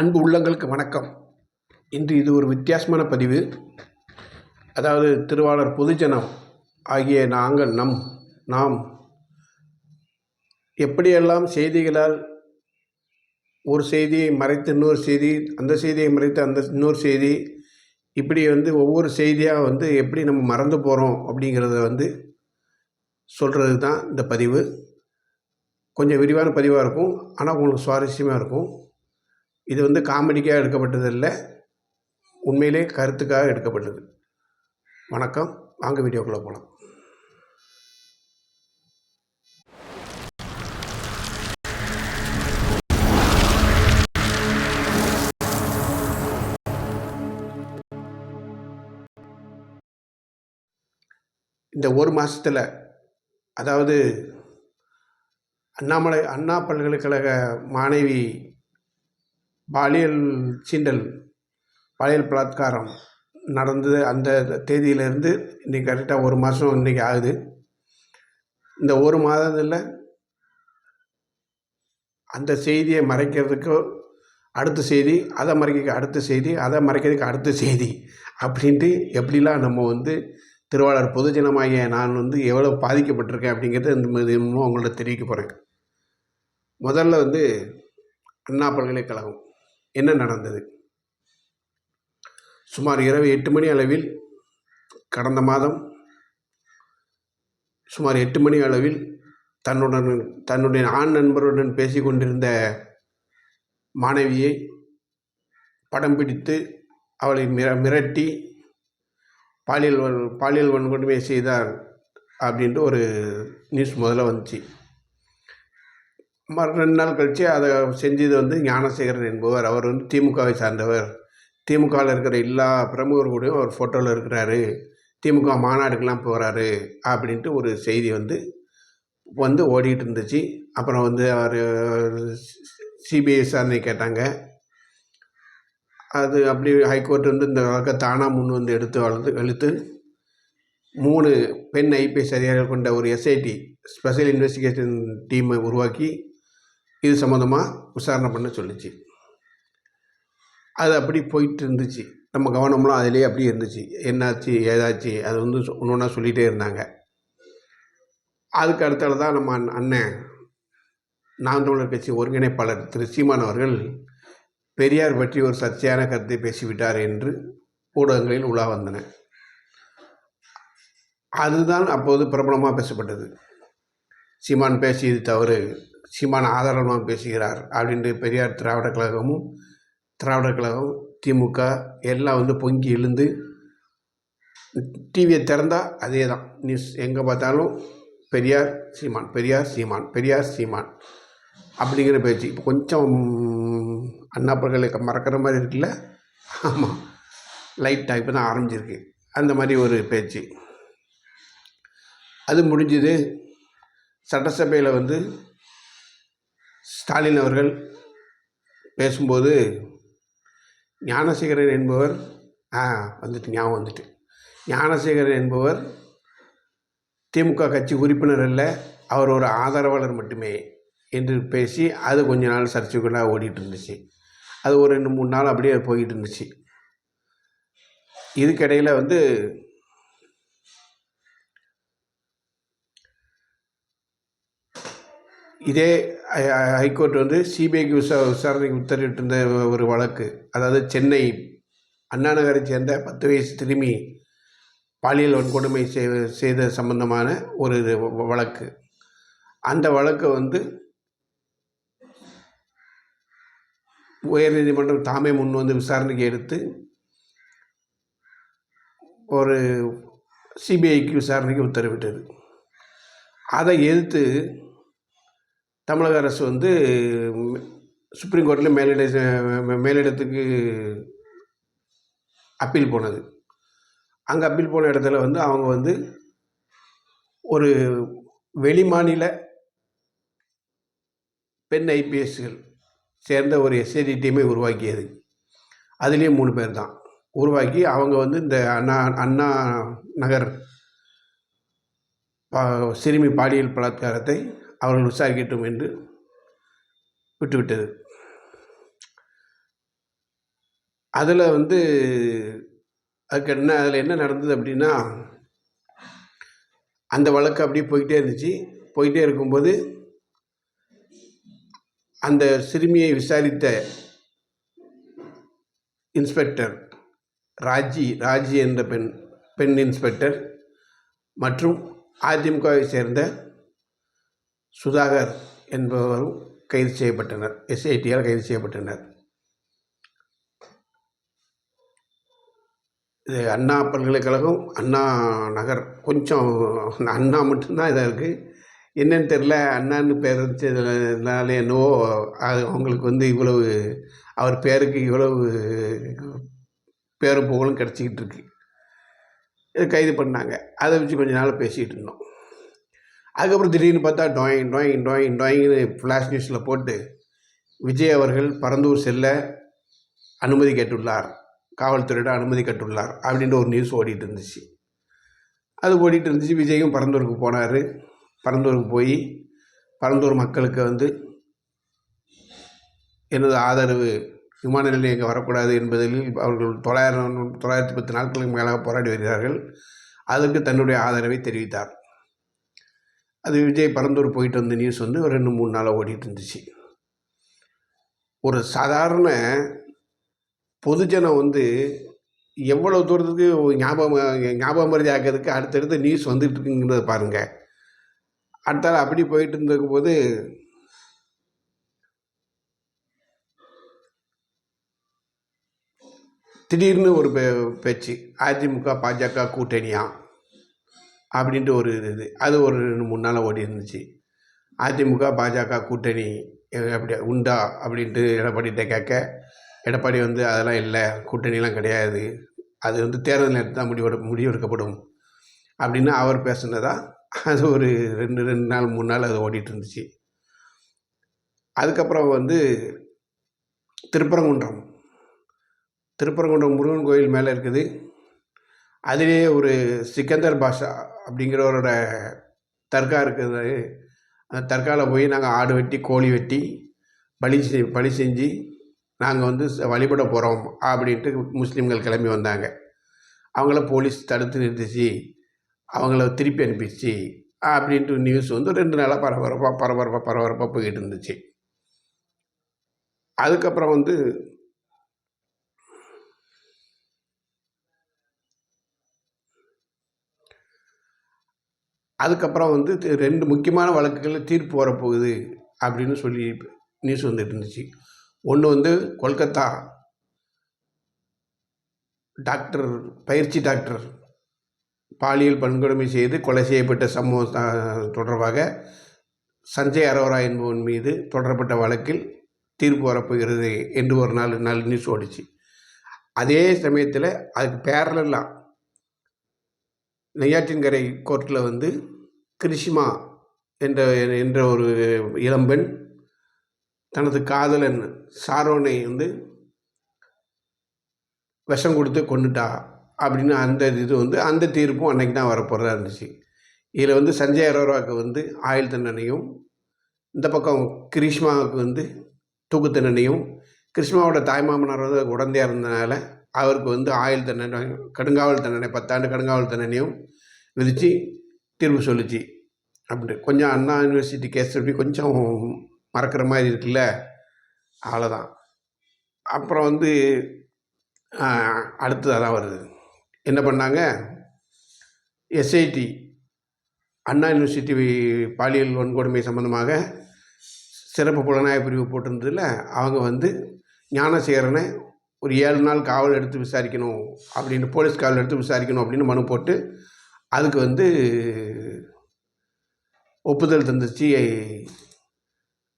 அன்பு உள்ளங்களுக்கு வணக்கம். இன்று இது ஒரு வித்தியாசமான பதிவு. அதாவது திருவாளர் பொதுஜனம் ஆகிய நாங்கள் நம் நாம் எப்படியெல்லாம் செய்திகளால் ஒரு செய்தியை மறைத்து இன்னொரு செய்தி அந்த செய்தியை மறைத்து அந்த இன்னொரு செய்தி இப்படி வந்து ஒவ்வொரு செய்தியாக வந்து எப்படி நம்ம மறந்து போகிறோம் அப்படிங்கிறத வந்து சொல்கிறது தான் இந்த பதிவு. கொஞ்சம் விரிவான பதிவாக இருக்கும். ஆனால் உங்களுக்கு சுவாரஸ்யமாக இருக்கும். இது வந்து காமெடிக்காக எடுக்கப்பட்டது இல்லை உண்மையிலே கருத்துக்காக எடுக்கப்பட்டது. வணக்கம். வாங்க வீடியோக்குள்ளே போகலாம் இந்த ஒரு மாதத்தில் அதாவது அண்ணாமலை அண்ணா பல்கலைக்கழக மாணவி பாலியல் சீண்டல் பாலியல் பலாத்காரம் நடந்தது அந்த தேதியிலேருந்து இன்றைக்கி கரெக்டாக ஒரு மாதம் இன்றைக்கி ஆகுது. இந்த ஒரு மாதத்தில் அந்த செய்தியை மறைக்கிறதுக்கு அடுத்த செய்தி அதை மறைக்க அடுத்த செய்தி அதை மறைக்கிறதுக்கு அடுத்த செய்தி அப்படின்ட்டு எப்படிலாம் நம்ம வந்து திருவாளர் பொதுஜனமாகிய நான் வந்து எவ்வளோ பாதிக்கப்பட்டிருக்கேன் அப்படிங்கிறது இந்த மூலம் உங்கள்ட்ட தெரிவிக்க போகிறேன் முதல்ல வந்து அண்ணா பல்கலைக்கழகம். என்ன நடந்தது? சுமார் இரவு எட்டு மணி அளவில் கடந்த மாதம் சுமார் எட்டு மணி அளவில் தன்னுடன் தன்னுடைய ஆண் நண்பருடன் பேசி கொண்டிருந்த மாணவியை படம் பிடித்து அவளை மிர மிரட்டி பாலியல் வன் பாலியல் வன்கொடுமை செய்தார் அப்படின்ட்டு ஒரு நியூஸ் முதல்ல வந்துச்சு. மறு ரெண்டு நாள் கழித்து அதை செஞ்சது வந்து ஞானசேகரன் என்பவர். அவர் வந்து திமுகவை சார்ந்தவர். திமுகவில் இருக்கிற எல்லா பிரமுகர் கூடயும் அவர் ஃபோட்டோவில் இருக்கிறாரு. திமுக மாநாடுக்கெலாம் போகிறாரு அப்படின்ட்டு ஒரு செய்தி வந்து வந்து ஓடிக்கிட்டு இருந்துச்சு. அப்புறம் வந்து அவர் சிபிஐ விசாரணை கேட்டாங்க. அது அப்படி ஹைகோர்ட் வந்து இந்த வழக்கை தானாக முன் வந்து எடுத்து வளர்த்து இழுத்து மூணு பெண் ஐபிஎஸ் அதிகாரிகள் கொண்ட ஒரு எஸ்ஐடி ஸ்பெஷல் இன்வெஸ்டிகேஷன் டீமை உருவாக்கி இது சம்மந்தமாக விசாரணை பண்ண சொல்லிச்சு. அது அப்படி போயிட்டு இருந்துச்சு நம்ம கவனம்லாம் அதிலே அப்படியே இருந்துச்சு. என்னாச்சு ஏதாச்சு அது வந்து ஒன்று ஒன்றா சொல்லிகிட்டே இருந்தாங்க. அதுக்கு அடுத்தால தான் நம்ம அண்ணன் நான் தமிழர் கட்சி ஒருங்கிணைப்பாளர் திரு சீமான் அவர்கள் பெரியார் பற்றி ஒரு சர்ச்சையான கருத்தை பேசிவிட்டார் என்று ஊடகங்களில் உலா வந்தன. அதுதான் அப்போது பிரபலமாக பேசப்பட்டது. சீமான் பேசியது தவறு. சீமான ஆதாரமாக பேசுகிறார். அப்படின்ட்டு பெரியார் திராவிட கழகமும் திராவிட கழகம் திமுக எல்லாம் வந்து பொங்கி எழுந்து டிவியை திறந்தால் அதே தான் நியூஸ் எங்கே பார்த்தாலும் பெரியார் சீமான் பெரியார் சீமான் பெரியார் சீமான் அப்படிங்கிற பேச்சு. இப்போ கொஞ்சம் அண்ணா பல்கலை மறக்கிற மாதிரி இருக்குல்ல? ஆமாம் லைட்டாக இப்போ தான் ஆரம்பிச்சிருக்கு. அந்த மாதிரி ஒரு பேச்சு. அது முடிஞ்சது. சட்டசபையில் வந்து ஸ்டாலின் அவர்கள் பேசும்போது ஞானசேகரன் என்பவர் ஆ வந்துட்டு ஞாபகம் வந்துட்டு. ஞானசேகரன் என்பவர் திமுக கட்சி உறுப்பினர் அல்ல அவர் ஒரு ஆதரவாளர் மட்டுமே என்று பேசி அது கொஞ்ச நாள் சர்ச்சைக்குள்ளாக ஓடிட்டு இருந்துச்சு. அது ஒரு ரெண்டு மூணு நாள் அப்படியே போயிட்டு இருந்துச்சு. இதுக்கிடையில் வந்து இதே ஹைகோர்ட் வந்து சிபிஐக்கு விசா விசாரணைக்கு உத்தரவிட்டு இருந்த ஒரு வழக்கு. அதாவது சென்னை அண்ணா நகரை சேர்ந்த பத்து வயசு திரும்பி பாலியல் வன்கொடுமை செய்த சம்பந்தமான ஒரு இது வ- வழக்கு. அந்த வழக்கை வந்து உயர்நீதிமன்றம் தாமே முன் வந்து விசாரணைக்கு எடுத்து ஒரு சிபிஐக்கு விசாரணைக்கு உத்தரவிட்டது. அதை எதிர்த்து தமிழக அரசு வந்து சுப்ரீம் கோர்ட்டில் மேலிட மே- மேலிடத்துக்கு அப்பீல் போனது. அங்கே அப்பீல் போன இடத்துல வந்து அவங்க வந்து ஒரு வெளிமாநில பெண் ஐபிஎஸ்கள் சேர்ந்த ஒரு எஸ்ஐடி டீமை உருவாக்கியது. அதுலேயும் மூணு பேர் தான். உருவாக்கி அவங்க வந்து இந்த அண்ணா அண்ணா நகர் பா- சிறுமி பாலியல் பலாத்காரத்தை அவர்கள் விசாரிக்கட்டும் என்று விட்டுவிட்டது. அதில் வந்து அதுக்கு என்ன அதில் என்ன நடந்தது அப்படின்னா அந்த வழக்கு அப்படியே போய்கிட்டே இருந்துச்சு. போயிட்டே இருக்கும்போது அந்த சிறுமியை விசாரித்த இன்ஸ்பெக்டர் ராஜி ராஜி என்ற பெண் பெண் இன்ஸ்பெக்டர் மற்றும் அதிமுகவை சேர்ந்த சுதாகர் என்பவரும் கைது செய்யப்பட்டனர். எஸ்ஐடியால் கைது செய்யப்பட்டனர். இது அண்ணா பல்கலைக்கழகம் அண்ணா நகர். கொஞ்சம் அண்ணா மட்டும்தான் இதாக இருக்குது என்னன்னு தெரில அண்ணான்னு பேர் வச்சதுனால என்னவோ அது அவங்களுக்கு வந்து இவ்வளவு அவர் பேருக்கு இவ்வளவு பேரும் புகழும் கிடச்சிக்கிட்டு இருக்கு. இது கைது பண்ணாங்க. அதை வச்சு கொஞ்ச நாள் பேசிகிட்டு இருந்தோம். அதுக்கப்புறம் திடீர்னு பார்த்தா டாயிங் டாயிங் டாயிங் டாயிங்னு ஃப்ளாஷ் நியூஸில் போட்டு விஜய் அவர்கள் பரந்தூர் செல்ல அனுமதி கேட்டுள்ளார். காவல்துறையிடம் அனுமதி கேட்டுள்ளார் அப்படின்ற ஒரு நியூஸ் ஓடிட்டு இருந்துச்சு. அது ஓடிட்டு இருந்துச்சு. விஜயும் பரந்தூருக்கு போனார். பரந்தூருக்கு போய் பரந்தூர் மக்களுக்கு வந்து எனது ஆதரவு விமான நிலையம் இங்கே வரக்கூடாது என்பதில் அவர்கள் தொள்ளாயிரம் தொள்ளாயிரத்தி பத்து நாட்களுக்கு மேலாக போராடி வருகிறார்கள். அதற்கு தன்னுடைய ஆதரவை தெரிவித்தார். அது விஜய் பரந்தூர் போயிட்டு வந்த நியூஸ் வந்து ஒரு ரெண்டு மூணு நாளாக ஓடிட்டு இருந்துச்சு ஒரு சாதாரண பொதுஜனம் வந்து எவ்வளோ தூரத்துக்கு ஞாபகம் ஞாபகம் மருதி ஆக்கிறதுக்கு அடுத்தடுத்து நியூஸ் வந்துட்டு இருக்குங்கிறத பாருங்கள் அடுத்தால் அப்படி போயிட்டு இருந்திருக்கும்போது திடீர்னு ஒரு பே பேச்சு. அதிமுக பாஜக கூட்டணியாக அப்படின்ட்டு ஒரு இது இது. அது ஒரு ரெண்டு மூணு நாள் ஓடி இருந்துச்சு. அதிமுக பாஜக கூட்டணி அப்படி உண்டா அப்படின்ட்டு எடப்பாடிகிட்ட கேட்க எடப்பாடி வந்து அதெல்லாம் இல்லை கூட்டணிலாம் கிடையாது. அது வந்து தேர்தல் நேரத்தில் தான் முடிவெடு முடிவெடுக்கப்படும் அப்படின்னு அவர் பேசுனதா அது ஒரு ரெண்டு ரெண்டு நாள் மூணு நாள் அது ஓடிட்டு இருந்துச்சு. அதுக்கப்புறம் வந்து திருப்பரங்குன்றம். திருப்பரங்குன்றம் முருகன் கோயில் மேலே இருக்குது. அதிலே ஒரு சிக்கந்தர் பாஷா அப்படிங்கிறவரோட தர்கா இருக்குது. அந்த தர்காவில் போய் நாங்கள் ஆடு வெட்டி கோழி வெட்டி பலி செ பலி செஞ்சு நாங்கள் வந்து வழிபட போகிறோம் அப்படின்ட்டு முஸ்லீம்கள் கிளம்பி வந்தாங்க. அவங்கள போலீஸ் தடுத்து நிறுத்திச்சு அவங்கள திருப்பி அனுப்பிச்சு அப்படின்ட்டு நியூஸ் வந்து ரெண்டு நாளாக பரபரப்பாக பரபரப்பாக பரபரப்பாக போய்கிட்டு இருந்துச்சு. அதுக்கப்புறம் வந்து அதுக்கப்புறம் வந்து ரெண்டு முக்கியமான வழக்குகளில் தீர்ப்பு வரப்போகுது அப்படின்னு சொல்லி நியூஸ் வந்துட்டு இருந்துச்சு. ஒன்று வந்து கொல்கத்தா டாக்டர் பயிற்சி டாக்டர் பாலியல் வன்கொடுமை செய்து கொலை செய்யப்பட்ட சம்பவம் தொடர்பாக சஞ்சய் அரோரா என்பவன் மீது தொடரப்பட்ட வழக்கில் தீர்ப்பு வரப்போகிறது என்று ஒரு நாள் நாள் நியூஸ் ஓடிச்சு. அதே சமயத்தில் அதுக்கு பேரலாம் நெய்யாற்றின்கரை கோர்ட்டில் வந்து கிருஷ்மா என்ற என்ற ஒரு இளம்பெண் தனது காதலன் சாரோனை வந்து விஷம் கொடுத்து கொண்டுட்டா அப்படின்னு அந்த இது வந்து அந்த தீர்ப்பும் அன்றைக்கி தான் வரப்போகிறதா இருந்துச்சு. இதில் வந்து சஞ்சய் அரோராவுக்கு வந்து ஆயுள் தண்டனையும் இந்த பக்கம் கிருஷ்மாவுக்கு வந்து தூக்கு தண்டனையும் கிருஷ்ணாவோட தாய்மாமனார் வந்து உடந்தையாக இருந்தனால அவருக்கு வந்து ஆயுள் தண்டனை கடுங்காவல் தண்டனை பத்தாண்டு கடுங்காவல் தண்டனையும் விதித்து தீர்வு சொல்லிச்சு. அப்படின்ட்டு கொஞ்சம் அண்ணா யூனிவர்சிட்டி கேஸ் அப்படி கொஞ்சம் மறக்கிற மாதிரி இருக்குல்ல? அவ்வளோதான் அப்புறம் வந்து அடுத்தது அதான் வருது. என்ன பண்ணாங்க? எஸ்ஐடி அண்ணா யூனிவர்சிட்டி பாலியல் வன்கொடுமை சம்மந்தமாக சிறப்பு புலனாய்வு பிரிவு போட்டிருந்ததில் அவங்க வந்து ஞானசேகரனை ஒரு ஏழு நாள் காவல் எடுத்து விசாரிக்கணும் அப்படின்னு போலீஸ் காவல் எடுத்து விசாரிக்கணும் அப்படின்னு மனு போட்டு அதுக்கு வந்து ஒப்புதல் தந்துச்சு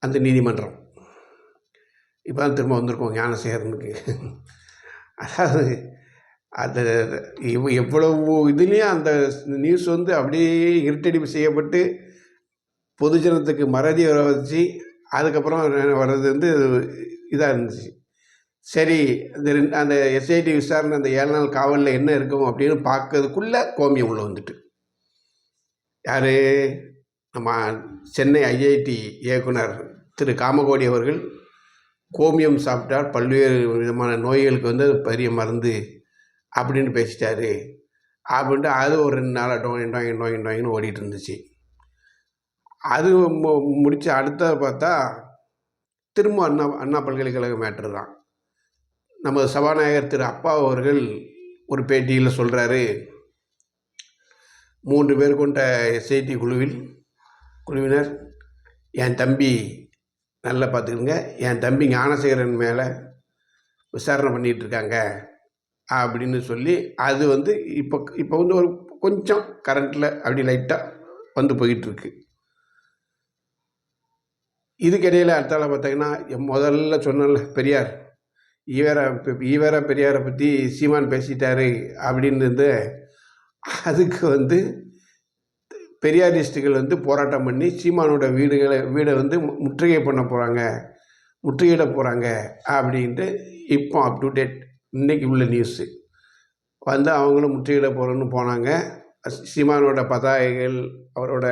அந்த நீதிமன்றம். இப்போ தான் திரும்ப வந்திருக்கோம் ஞானசேகரனுக்கு. அதாவது அந்த இவ் எவ்வளவு இதுலேயும் அந்த நியூஸ் வந்து அப்படியே இருட்டடிப்பு செய்யப்பட்டு பொதுஜனத்துக்கு மறதி வர வச்சு அதுக்கப்புறம் வர்றது வந்து இதாக இருந்துச்சு. சரி இந்த ரெண்டு அந்த எஸ்ஐடி விசாரணை அந்த ஏழு நாள் காவலில் என்ன இருக்கும் அப்படின்னு பார்க்கறதுக்குள்ளே கோமியம் உள்ள வந்துட்டு. யார்? நம்ம சென்னை ஐஐடி இயக்குனர் திரு காமகோடி அவர்கள் கோமியம் சாப்பிட்டால் பல்வேறு விதமான நோய்களுக்கு வந்து அது பெரிய மருந்து அப்படின்னு பேசிட்டாரு. அப்படின்ட்டு அது ஒரு ரெண்டு நாளாக டோயின் டோயின் டோயின் டோயின்னு ஓடிட்டு இருந்துச்சு. அது மு முடிச்சு அடுத்தது பார்த்தா திரும்ப அண்ணா அண்ணா பல்கலைக்கழக மேட்ரு தான். நமது சபாநாயகர் திரு அப்பா அவர்கள் ஒரு பேட்டியில் சொல்கிறாரு மூன்று பேர் கொண்ட எஸ்ஐடி குழுவில் குழுவினர் என் தம்பி நல்லா பார்த்துக்குங்க. என் தம்பி ஞானசேகரன் மேலே விசாரணை பண்ணிகிட்டு இருக்காங்க அப்படின்னு சொல்லி அது வந்து இப்போ இப்போ வந்து ஒரு கொஞ்சம் கரண்ட்டில் அப்படி லைட்டாக வந்து போயிட்டுருக்கு. இதுக்கிடையில் அடுத்தால பார்த்தீங்கன்னா என் முதல்ல சொன்னல பெரியார் ஈவேரா ஈவேரா பெரியாரை பற்றி சீமான் பேசிட்டாரு அப்படின்னு இருந்து அதுக்கு வந்து பெரியாரிஸ்ட்டுகள் வந்து போராட்டம் பண்ணி சீமானோட வீடுகளை வீடை வந்து மு- முற்றுகை பண்ண போகிறாங்க முற்றுகையிட போகிறாங்க அப்படின்ட்டு இப்போ அப் டு டேட் இன்றைக்கி உள்ள நியூஸு வந்து அவங்களும் முற்றுகையிட போகிறோன்னு போனாங்க. சீமானோட பதாகைகள் அவரோட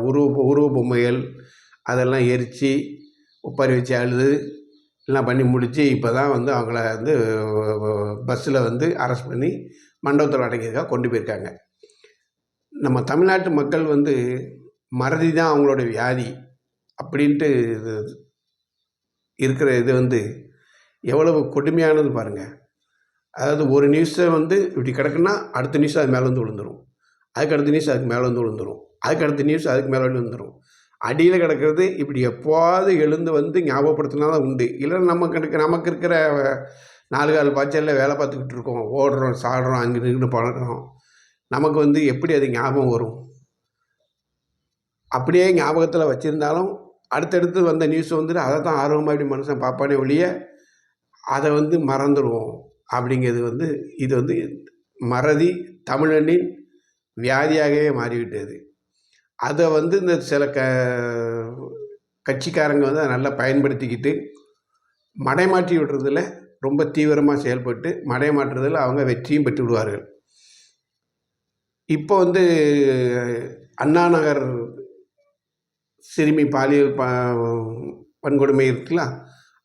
உருவ உருவ பொம்மைகள் அதெல்லாம் எரித்து ஒப்பாரி வச்சு அழுது எல்லாம் பண்ணி முடித்து இப்போ தான் வந்து அவங்கள வந்து பஸ்ஸில் வந்து அரெஸ்ட் பண்ணி மண்டபத்தில் அடைக்கிறதுக்காக கொண்டு போயிருக்காங்க. நம்ம தமிழ்நாட்டு மக்கள் வந்து மறதி தான் அவங்களோட வியாதி அப்படின்ட்டு இது இருக்கிற இது வந்து எவ்வளவு கொடுமையானது பாருங்கள் அதாவது ஒரு நியூஸை வந்து இப்படி கிடக்குன்னா அடுத்த நியூஸ் அது மேலே வந்து விழுந்துடும் அதுக்கு அடுத்த நியூஸ் அதுக்கு மேலே வந்து விழுந்துடும் அதுக்கு அடுத்த நியூஸ் அதுக்கு மேலே வந்து விழுந்துடும் அடியில் கிடக்கிறது இப்படி எப்போது எழுந்து வந்து ஞாபகப்படுத்தினா தான் உண்டு. இல்லைன்னா நமக்கு இருக்க நமக்கு இருக்கிற நாலு கால் பாய்ச்சலில் வேலை பார்த்துக்கிட்டு இருக்கோம். ஓடுறோம் சாடுறோம் அங்கே நின்று பழகிறோம். நமக்கு வந்து எப்படி அது ஞாபகம் வரும்? அப்படியே ஞாபகத்தில் வச்சுருந்தாலும் அடுத்தடுத்து வந்த நியூஸ் வந்துட்டு அதை தான் ஆர்வமாக இப்படி மனுஷன் பார்ப்பானே ஒழிய அதை வந்து மறந்துடுவோம். அப்படிங்கிறது வந்து இது வந்து மறதி தமிழனின் வியாதியாகவே மாறிவிட்டது. அதை வந்து இந்த சில க கட்சிக்காரங்க வந்து அதை நல்லா பயன்படுத்திக்கிட்டு மடைமாற்றி விடுறதுல ரொம்ப தீவிரமாக செயல்பட்டு மடைமாற்றுறதில் அவங்க வெற்றியும் பெற்று விடுவார்கள். இப்போ வந்து அண்ணா நகர் சிறுமி பாலியல் ப வன்கொடுமை இருக்குல்ல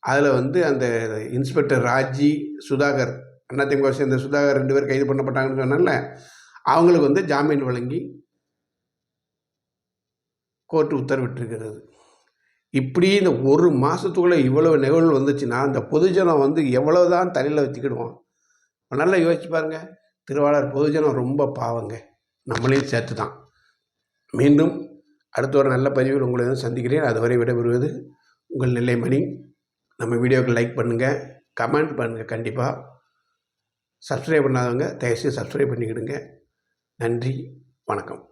அதில் வந்து அந்த இன்ஸ்பெக்டர் ராஜி சுதாகர் அதிமுக சேர்ந்த சுதாகர் ரெண்டு பேர் கைது பண்ணப்பட்டாங்கன்னு சொன்னால அவங்களுக்கு வந்து ஜாமீன் வழங்கி கோர்ட்டு உத்தரவிட்டிருக்கிறது. இப்படி இந்த ஒரு மாதத்துக்குள்ளே இவ்வளவு நிகழ்வு வந்துச்சுன்னா அந்த பொதுஜனம் வந்து எவ்வளோ தான் தலையில் வச்சுக்கிடுவோம் நல்லா யோசிச்சு பாருங்க. திருவாளர் பொதுஜனம் ரொம்ப பாவங்க. நம்மளையும் சேர்த்து தான் மீண்டும் அடுத்த ஒரு நல்ல பதிவில் உங்களை வந்து சந்திக்கிறேன். அதுவரை விடைபெறுவது உங்கள் நிலைமணி நம்ம வீடியோக்கு லைக் பண்ணுங்கள் கமெண்ட் பண்ணுங்கள் கண்டிப்பாக சப்ஸ்கிரைப் பண்ணாதவங்க தயவுசெய்து சப்ஸ்கிரைப் பண்ணிக்கிடுங்க. நன்றி. வணக்கம்.